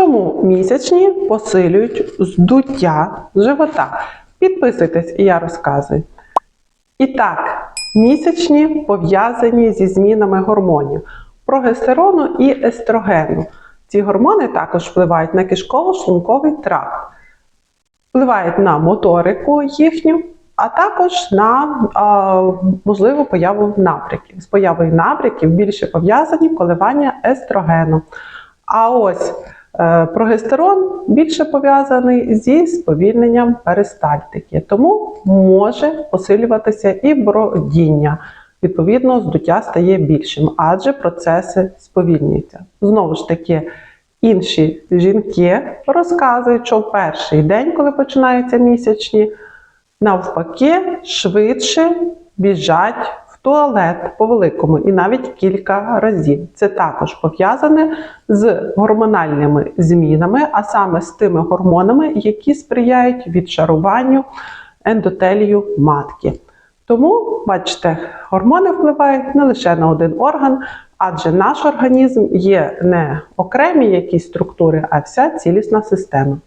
Чому місячні посилюють здуття живота? Підписуйтесь, і я розказую. І так, місячні пов'язані зі змінами гормонів прогестерону і естрогену. Ці гормони також впливають на кишково-шлунковий тракт, впливають на моторику їхню, а також на а, можливу появу набряків. З появою набряків більше пов'язані коливання естрогену. А ось прогестерон більше пов'язаний зі сповільненням перистальтики, тому може посилюватися і бродіння. Відповідно, здуття стає більшим, адже процеси сповільнюються. Знову ж таки, інші жінки розказують, що в перший день, коли починаються місячні, навпаки, швидше біжать туалет по великому і навіть кілька разів. Це також пов'язане з гормональними змінами, а саме з тими гормонами, які сприяють відшаруванню ендотелію матки. Тому, бачите, гормони впливають не лише на один орган, адже наш організм є не окремі якісь структури, а вся цілісна система.